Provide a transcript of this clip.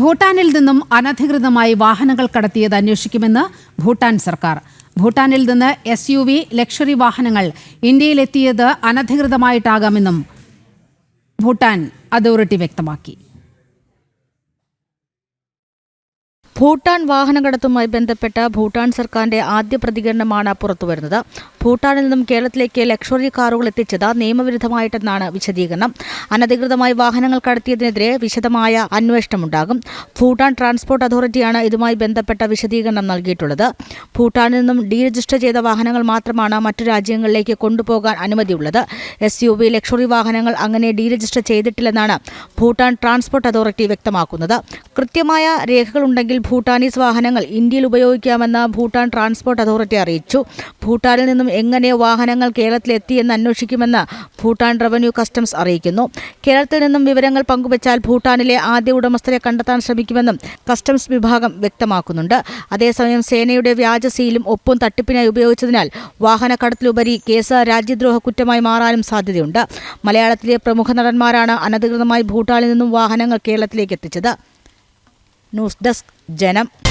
ഭൂട്ടാനിൽ നിന്നും അനധികൃതമായി വാഹനങ്ങൾ കടത്തിയത് അന്വേഷിക്കുമെന്ന് ഭൂട്ടാൻ സർക്കാർ. ഭൂട്ടാനിൽ നിന്ന് എസ് യു വി ലക്ഷറി വാഹനങ്ങൾ ഇന്ത്യയിലെത്തിയത് അനധികൃതമായിട്ടാകാമെന്നും ഭൂട്ടാൻ അതോറിറ്റി വ്യക്തമാക്കി. ഭൂട്ടാൻ വാഹനകടത്തുമായി ബന്ധപ്പെട്ട ഭൂട്ടാൻ സർക്കാരിന്റെ ആദ്യ പ്രതികരണമാണ് പുറത്തുവരുന്നത്. ഭൂട്ടാനിൽ നിന്നും കേരളത്തിലേക്ക് ലക്ഷറി കാറുകൾ എത്തിച്ചത് നിയമവിരുദ്ധമായിട്ടെന്നാണ് വിശദീകരണം. അനധികൃതമായി വാഹനങ്ങൾ കടത്തിയതിനെതിരെ വിശദമായ അന്വേഷണമുണ്ടാകും. ഭൂട്ടാൻ ട്രാൻസ്പോർട്ട് അതോറിറ്റിയാണ് ഇതുമായി ബന്ധപ്പെട്ട വിശദീകരണം നൽകിയിട്ടുള്ളത്. ഭൂട്ടാനിൽ നിന്നും ഡീ രജിസ്റ്റർ ചെയ്ത വാഹനങ്ങൾ മാത്രമാണ് മറ്റു രാജ്യങ്ങളിലേക്ക് കൊണ്ടുപോകാൻ അനുമതിയുള്ളത്. എസ് യു വി ലക്ഷറി വാഹനങ്ങൾ അങ്ങനെ ഡീ രജിസ്റ്റർ ചെയ്തിട്ടില്ലെന്നാണ് ഭൂട്ടാൻ ട്രാൻസ്പോർട്ട് അതോറിറ്റി വ്യക്തമാക്കുന്നത്. കൃത്യമായ രേഖകളുണ്ടെങ്കിൽ ഭൂട്ടാനീസ് വാഹനങ്ങൾ ഇന്ത്യയിൽ ഉപയോഗിക്കാമെന്ന് ഭൂട്ടാൻ ട്രാൻസ്പോർട്ട് അതോറിറ്റി അറിയിച്ചു. ഭൂട്ടാനിൽ നിന്നും എങ്ങനെ വാഹനങ്ങൾ കേരളത്തിലെത്തിയെന്ന് അന്വേഷിക്കുമെന്ന് ഭൂട്ടാൻ റവന്യൂ കസ്റ്റംസ് അറിയിക്കുന്നു. കേരളത്തിൽ നിന്നും വിവരങ്ങൾ പങ്കുവച്ചാൽ ഭൂട്ടാനിലെ ആദ്യ ഉടമസ്ഥരെ കണ്ടെത്താൻ ശ്രമിക്കുമെന്നും കസ്റ്റംസ് വിഭാഗം വ്യക്തമാക്കുന്നുണ്ട്. അതേസമയം സേനയുടെ വ്യാജ സീലും ഒപ്പും തട്ടിപ്പിനായി ഉപയോഗിച്ചതിനാൽ വാഹന വാഹനക്കടത്തിലുപരി കേസ് രാജ്യദ്രോഹ കുറ്റമായി മാറാനും സാധ്യതയുണ്ട്. മലയാളത്തിലെ പ്രമുഖ നടന്മാരാണ് അനധികൃതമായി ഭൂട്ടാനിൽ നിന്നും വാഹനങ്ങൾ കേരളത്തിലേക്ക് എത്തിച്ചത്. ന്യൂസ് ഡെസ്ക് ജനം.